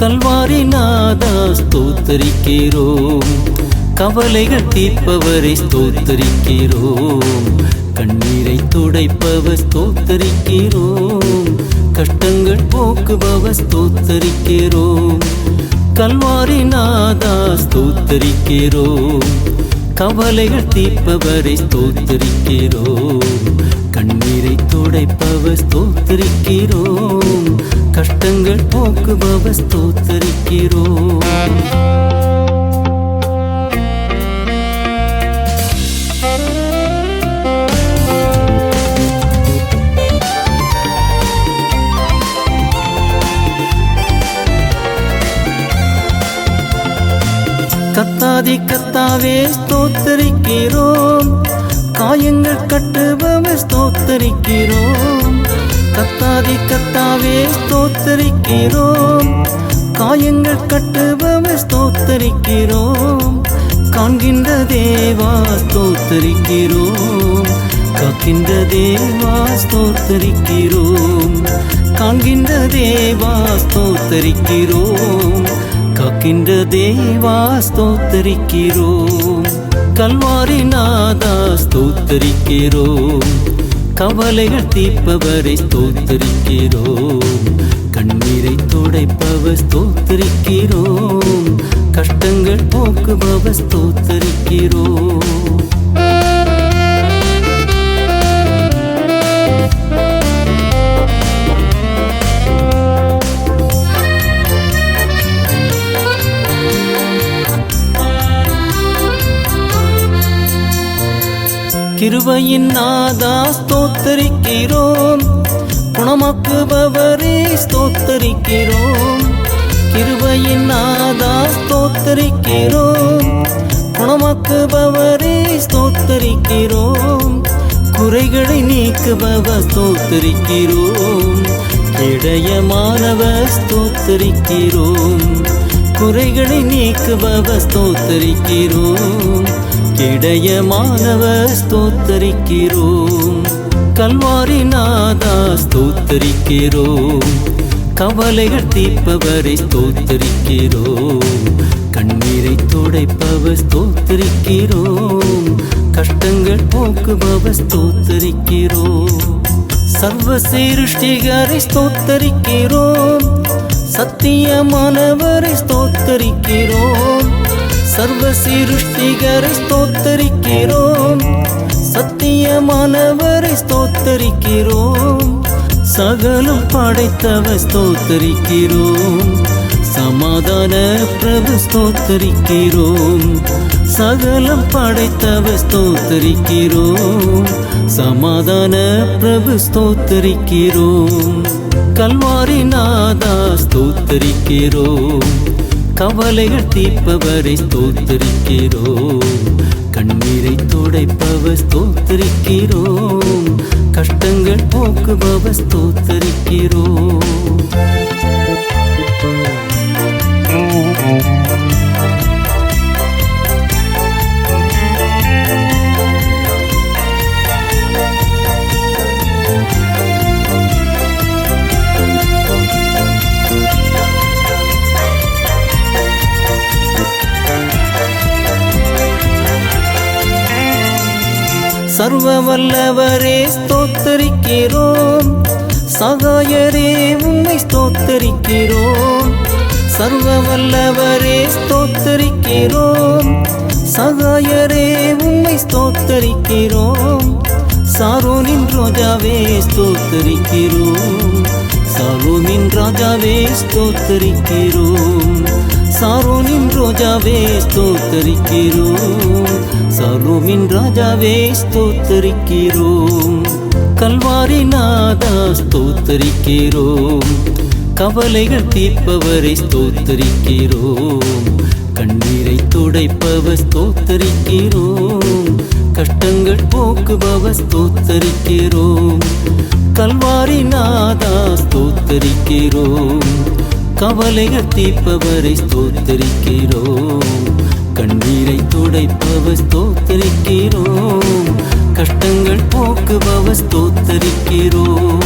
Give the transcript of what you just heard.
கல்வாரி நாதா ஸ்தோத்தரிக்கிறோம். கவலைகள் தீர்ப்பவரை ஸ்தோத்தரிக்கிறோம். கண்ணீரை துடைப்பவர் ஸ்தோத்தரிக்கிறோம். கஷ்டங்கள் போக்குபவர் ஸ்தோத்தரிக்கிறோம். கல்வாரி நாதா ஸ்தோத்தரிக்கிறோம். கவலைகள் தீர்ப்பவரை ஸ்தோத்தரிக்கிறோம். கண்ணீரை துடைப்பவர் ஸ்தோத்தரிக்கிறோம். கஷ்டங்கள் போக்குபவர் ஸ்தோத்தரிக்கிறோம். கத்தாதி கத்தாவே ஸ்தோத்தரிக்கிறோம். காயங்கள் கட்டுபவர் ஸ்தோத்தரிக்கிறோம். கத்தாதி கத்தாவே ஸ்தோத்தரிக்கிறோம். காயங்கள் கட்டுபவர் ஸ்தோத்தரிக்கிறோம். காண்கின்ற தேவா ஸ்தோத்தரிக்கிறோம். காக்கின்ற தேவா ஸ்தோத்தரிக்கிறோம். காண்கின்ற தேவா ஸ்தோத்தரிக்கிறோம். நிற்கின்ற தேவா ஸ்தோத்தரிக்கிறோம். கல்வாரி நாதா ஸ்தோத்தரிக்கிறோம். கவலைகள் தீர்ப்பவரை ஸ்தோத்தரிக்கிறோம். கண்ணீரை துடைப்பவர் ஸ்தோத்தரிக்கிறோம். கஷ்டங்கள் போக்குபவர் ஸ்தோத்தரிக்கிறோம். கிருபையின் நாதா ஸ்தோத்தரிக்கிறோம். குணமாக்குபவரே ஸ்தோத்தரிக்கிறோம். கிருபையின் நாதா ஸ்தோத்தரிக்கிறோம். குணமாக்குபவரே ஸ்தோத்தரிக்கிறோம். குறைகளை நீக்குபவர் ஸ்தோத்தரிக்கிறோம். இடையமானவர் ஸ்தோத்தரிக்கிறோம். குறைகளை நீக்குபவர் ஸ்தோத்தரிக்கிறோம். இடையமானவர் ஸ்தோத்தரிக்கிறோம். கல்வாரி நாதா ஸ்தோத்தரிக்கிறோம். கவலைகள் தீர்ப்பவரை ஸ்தோத்தரிக்கிறோம். கண்ணீரை துடைப்பவர் ஸ்தோத்தரிக்கிறோம். கஷ்டங்கள் போக்குபவர் ஸ்தோத்தரிக்கிறோம். சர்வ சிருஷ்டிகரை ஸ்தோத்தரிக்கிறோம். சத்தியமானவரை ஸ்தோத்தரிக்கிறோம். சர்வ சிருஷ்டிகரை ஸ்தோத்தரிக்கிறோம். சத்தியமானவரை ஸ்தோத்தரிக்கிறோம். சகலம் படைத்தவர் ஸ்தோத்தரிக்கிறோம். சமாதான பிரபு ஸ்தோத்தரிக்கிறோம். சகலம் படைத்தவர் ஸ்தோத்தரிக்கிறோம். சமாதான பிரபு ஸ்தோத்தரிக்கிறோம். கல்வாரி நாதா ஸ்தோத்தரிக்கிறோம். கவலைகள் தீர்ப்பவரை ஸ்தோத்திருக்கிறோம். கண்ணீரை துடைப்பவர் ஸ்தோத்திருக்கிறோம். கஷ்டங்கள் போக்குபவர் ஸ்தோத்திருக்கிறோம். சர்வ வல்லவரே ஸ்தோத்தரிக்கிறோம். சகாயரே உம்மை ஸ்தோத்தரிக்கிறோம். சர்வ வல்லவரே ஸ்தோத்தரிக்கிறோம். சகாயரே உம்மை ஸ்தோத்தரிக்கிறோம். சாரோனின் ரோஜாவே ஸ்தோத்தரிக்கிறோம். சாரோனின் ராஜாவே ஸ்தோத்தரிக்கிறோம். சாரோனின் ரோஜாவே ஸ்தோத்தரிக்கிறோம். சாரோமின் ராஜாவே ஸ்தோத்தரிக்கிறோம். கல்வாரி நாதா ஸ்தோத்தரிக்கிறோம். கவலைகள் தீர்ப்பவரை ஸ்தோத்தரிக்கிறோம். கண்ணீரை துடைப்பவர் ஸ்தோத்தரிக்கிறோம். கஷ்டங்கள் போக்குபவர் ஸ்தோத்தரிக்கிறோம். கல்வாரி நாதா ஸ்தோத்தரிக்கிறோம். கவலைய தீப்பவரை ஸ்தோத்தரிக்கிறோம். கண்ணீரை துடைப்பவர் ஸ்தோத்தரிக்கிறோம். கஷ்டங்கள் போக்குபவர் ஸ்தோத்தரிக்கிறோம்.